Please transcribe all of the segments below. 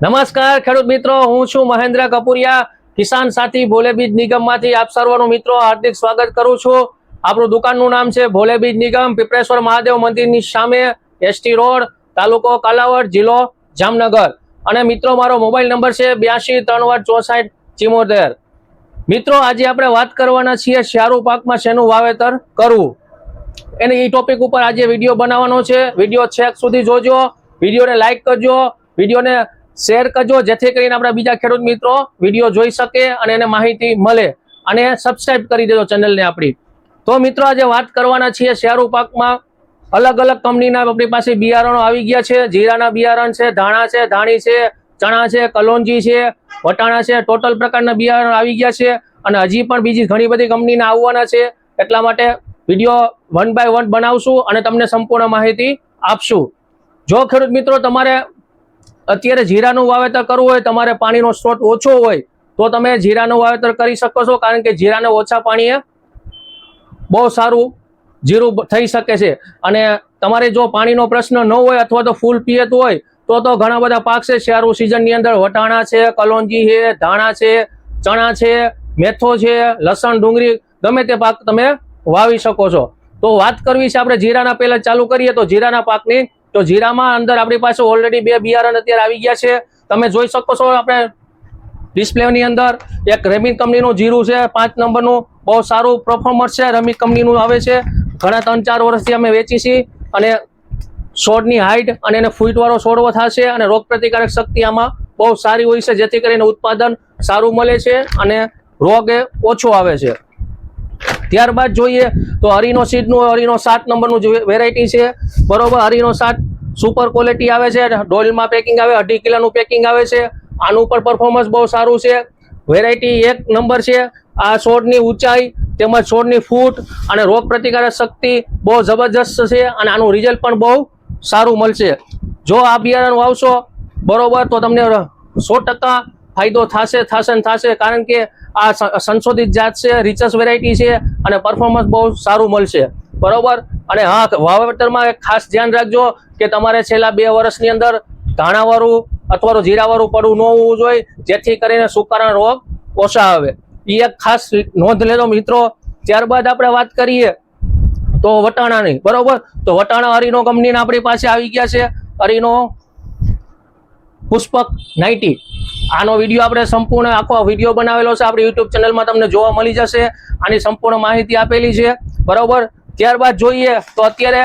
નમસ્કાર, ખેડૂત મિત્રો. હું છું મહેન્દ્ર કપુરિયા. કિસાન સાથી ભોલે બીજ નિગમમાંથી આપ સર્વનું મિત્રો હાર્દિક સ્વાગત કરું છું. આપણું દુકાનનું નામ છે ભોલે બીજ નિગમ પીપરેશ્વર મહાદેવ મંદિરની સામે એસટી રોડ, તાલુકો કાલાવડ જિલ્લો જામનગર. અને મિત્રો, મારો મોબાઈલ નંબર છે બ્યાસી ત્રણ ચોસાઠ ચિમોતેર. મિત્રો, આજે આપણે વાત કરવાના છીએ શારું પાકમાં શેનું વાવેતર કરવું? એને એ ટોપિક ઉપર આજે વીડિયો બનાવવાનો છે. વીડિયો છેક સુધી જોજો. વિડીયોને લાઇક કરજો. વિડીયોને શેર કરજો, જેથી કરીને આપણા બીજા ખેડૂત મિત્રો વીડિયો જોઈ શકે અને એને માહિતી મળે અને સબસ્ક્રાઇબ કરી દેજો ચેનલને આપણી. તો મિત્રો, આજે વાત કરવાના છીએ શેરું પાકમાં અલગ અલગ કંપનીના આપણી પાસે બિયારણો આવી ગયા છે. જીરાના બિયારણ છે, ધાણા છે, ધાણી છે, ચણા છે, કલોંજી છે, વટાણા છે, ટોટલ પ્રકારના બિયારણ આવી ગયા છે અને હજી પણ બીજી ઘણી બધી કંપનીના આવવાના છે. એટલા માટે વીડિયો વન બાય વન બનાવશું અને તમને સંપૂર્ણ માહિતી આપશું. જો ખેડૂત મિત્રો, તમારે અત્યારે જીરાનું વાવેતર કરવું હોય, તમારે પાણીનો સ્ત્રોત ઓછો હોય, તો તમે જીરાનું વાવેતર કરી શકો છો, કારણ કે જીરાને ઓછા પાણીએ બહુ સારું જીરું થઈ શકે છે. અને તમારે જો પાણીનો પ્રશ્ન ન હોય અથવા તો ફૂલ પિયત હોય, તો તો ઘણા બધા પાક છે, શિયાળુ સિઝનની અંદર વટાણા છે, કલોંજી છે, ધાણા છે, ચણા છે, મેથો છે, લસણ, ડુંગળી, ગમે તે પાક તમે વાવી શકો છો. તો વાત કરવી છે આપણે જીરાના પહેલા ચાલુ કરીએ તો જીરાના પાકની. તો જીરામાં અંદર આપણી પાસે ઓલરેડી બે બિયારણ અત્યારે આવી ગયા છે. તમે જોઈ શકો છો આપણે ડિસ્પ્લેની અંદર એક રેમી કંપનીનું જીરું છે, પાંચ નંબરનું. બહુ સારું પરફોર્મન્સ છે રમી કંપનીનું આવે છે. ઘણા ત્રણ ચાર વર્ષથી અમે વેચી છીએ અને છોડની હાઇટ અને એને ફૂટવાળો છોડવો થશે અને રોગ પ્રતિકારક શક્તિ આમાં બહુ સારી હોય છે, જેથી કરીને ઉત્પાદન સારું મળે છે અને રોગ એ ઓછો આવે છે. ત્યારબાદ જોઈએ તો હરીનો સીડનું હરીનો સાત નંબરનું વેરાયટી છે, બરોબર, હરીનો સાત સુપર ક્વોલિટી આવે છે, ડોલમાં પેકિંગ આવે, અઢી કિલોનું પેકિંગ આવે છે, આનું પણ પરફોર્મન્સ બહુ સારું છે. વેરાયટી એક નંબર છે, આ છોડની ઊંચાઈ તેમજ છોડની ફૂટ અને રોગ પ્રતિકારક શક્તિ બહુ જબરજસ્ત છે અને આનું રિઝલ્ટ પણ બહુ સારું મળશે. જો આ બિયારણ વાવશો બરોબર, તો તમને સો ટકા ફાયદો થશે થશે થશે, કારણ કે આ સંશોધિત જાત છે રિચસ વેરાયટી છે અને પરફોર્મન્સ બહુ સારું મળશે. બરોબર? અને હા, વાવેતરમાં એક ખાસ ધ્યાન રાખજો કે તમારે છેલ્લા બે વર્ષની અંદર ધાણાવાળું અથવા તો જીરાવાળું પડવું ન હોવું જોઈએ, જેથી કરીને સુકારા રોગ ઓછા આવે. એ એક ખાસ નોંધ લેજો મિત્રો. ત્યારબાદ આપણે વાત કરીએ તો વટાણાની. બરોબર? તો વટાણા હરીનો કંપનીના આપણી પાસે આવી ગયા છે. હરીનો પુષ્પક નાઇટી. આનો વીડિયો આપણે સંપૂર્ણ આખો વીડિયો બનાવેલો છે. આપણી યુટ્યુબ ચેનલમાં તમને જોવા મળી જશે. આની સંપૂર્ણ માહિતી આપેલી છે. બરોબર? ત્યારબાદ જોઈએ તો અત્યારે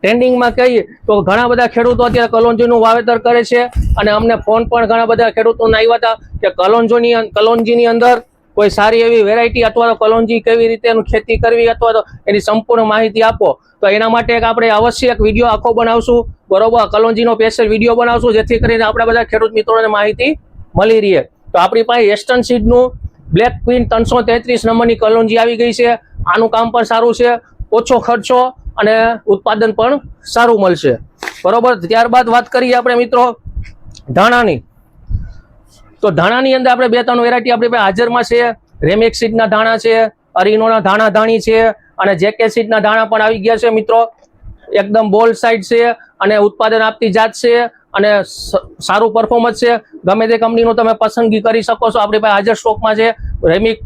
ટ્રેન્ડિંગમાં કહીએ તો ઘણા બધા ખેડૂતો અત્યારે કલોંજીનું વાવેતર કરે છે. અને અમને ફોન પણ ઘણા બધા ખેડૂતોને આવ્યા હતા કે કલોંજોની કલોંજીની અંદર કોઈ સારી એવી વેરાયટી અથવા તો કલોંજી કેવી રીતે એનું ખેતી કરવી અથવા તો એની સંપૂર્ણ માહિતી આપો, તો એના માટે એક આપણે અવશ્ય એક વીડિયો આખો બનાવશું. બરોબર? કલોંજીનો સ્પેશિયલ વીડિયો બનાવશું, જેથી કરીને આપણા બધા ખેડૂત મિત્રોને માહિતી મળી રહે. તો આપણી પાસે એસ્ટર્ન સીડનું બ્લેક ક્વીન ત્રણસો તેત્રીસ નંબરની કલોંજી આવી ગઈ છે. આનું કામ પણ સારું છે. ઓછો ખર્ચો અને ઉત્પાદન પણ સારું મળશે. બરોબર? ત્યારબાદ વાત કરીએ આપણે મિત્રો ધાણાની. તો ધાણાની અંદર આપણે બે ત્રણ વેરાયટી આપણી પાસે હાજરમાં છે. રેમિક સીડના ધાણા છે, અરીનોના ધાણા ધાણી છે અને જેકે સીડના ધાણા પણ આવી ગયા છે મિત્રો. એકદમ બોલ સાઈડ છે અને ઉત્પાદન આપતી જાત છે અને સારું પરફોર્મન્સ છે. ગમે તે કંપનીનું તમે પસંદગી કરી શકો છો. આપણી પાસે હાજર સ્ટોકમાં છે. રેમિક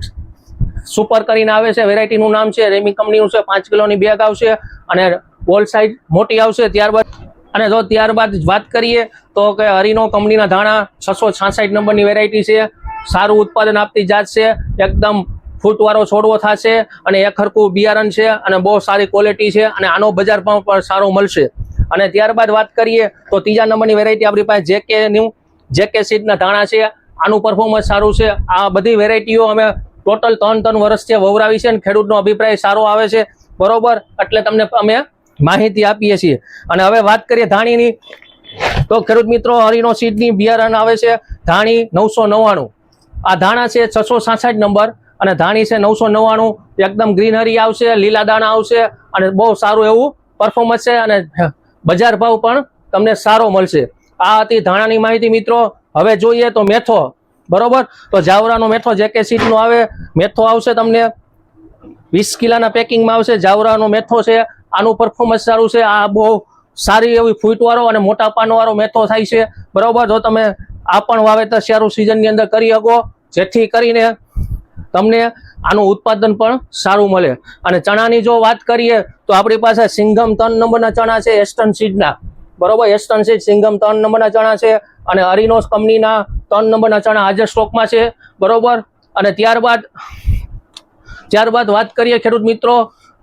સુપર કરીને આવે છે. વેરાયટીનું નામ છે. રેમી કંપનીનું છે. પાંચ કિલોની બેગ આવશે અને બોલ સાઈઝ મોટી આવશે. ત્યારબાદ અને જો ત્યારબાદ વાત કરીએ તો કે હરિનો કંપનીના ધાણા છસો છાસઠ નંબરની વેરાયટી છે. સારું ઉત્પાદન આપતી જાત છે. એકદમ ફૂટવાળો છોડવો થશે અને એક હરકું બિયારણ છે અને બહુ સારી ક્વોલિટી છે અને આનો બજાર ભાવ પણ સારો મળશે. અને ત્યારબાદ વાત કરીએ તો ત્રીજા નંબરની વેરાયટી આપણી પાસે જેકે નું, જેકે સીડના ધાણા છે. આનું પરફોર્મન્સ સારું છે. આ બધી વેરાયટીઓ અમે ટોટલ ત્રણ ત્રણ વર્ષથી વવરાવી છે અને ખેડૂતનો અભિપ્રાય સારો આવે છે. બરોબર? એટલે તમને અમે માહિતી આપીએ છીએ. અને હવે વાત કરીએ ધાણીની. તો ખેડૂત મિત્રો, હરીનો સીડની બિયારણ આવે છે ધાણી નવસો નવ્વાણું. આ ધાણા છે છસો સાસઠ નંબર અને ધાણી છે નવસો નવ્વાણું. એકદમ ગ્રીનરી આવશે, લીલા દાણા આવશે અને બહુ સારું એવું પરફોર્મન્સ છે અને બજાર ભાવ પણ તમને સારો મળશે. આ હતી ધાણાની માહિતી મિત્રો. હવે જોઈએ તો મેથો. બરોબર? તો જાવરાનો મેથો જે કે સીટનો આવે, મેથો આવશે તમને. વીસ કિલાના પેકિંગમાં આવશે. જાવરાનો મેથો છે આનું પરફોર્મન્સ સારું છે. આ બહુ સારી એવી ફૂટવાળો અને મોટા પાનવાળો મેથો થાય છે. બરોબર, જો તમે આ પણ વાવેતર શિયાળુ સિઝનની અંદર કરી શકો, જેથી કરીને તમને આનું ઉત્પાદન પણ સારું મળે. અને ચણાની જો વાત કરીએ, તો આપણી પાસે સિંઘમ ત્રણ નંબરના ચણા છે, એસ્ટર્ન સીડના. બરોબર, એસ્ટર્ન સીડ, સિંઘમ ત્રણ નંબરના ચણા છે અને અરિનોસ કંપનીના ત્રણ નંબરના ચણા આજે સ્ટોકમાં છે. બરોબર, અને ત્યારબાદ ત્યારબાદ વાત કરીએ ખેડૂત મિત્રો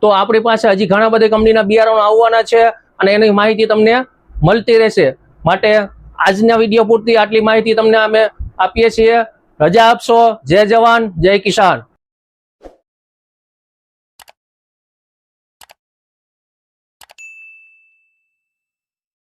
તો આપણી પાસે હજી ઘણા બધા કંપનીના બિયારણો આવવાના છે અને એની માહિતી તમને મળતી રહેશે. માટે આજના વીડિયો પૂરતી આટલી માહિતી તમને અમે આપીએ છીએ. રજા આપશો. જય જવાન, જય કિસાન.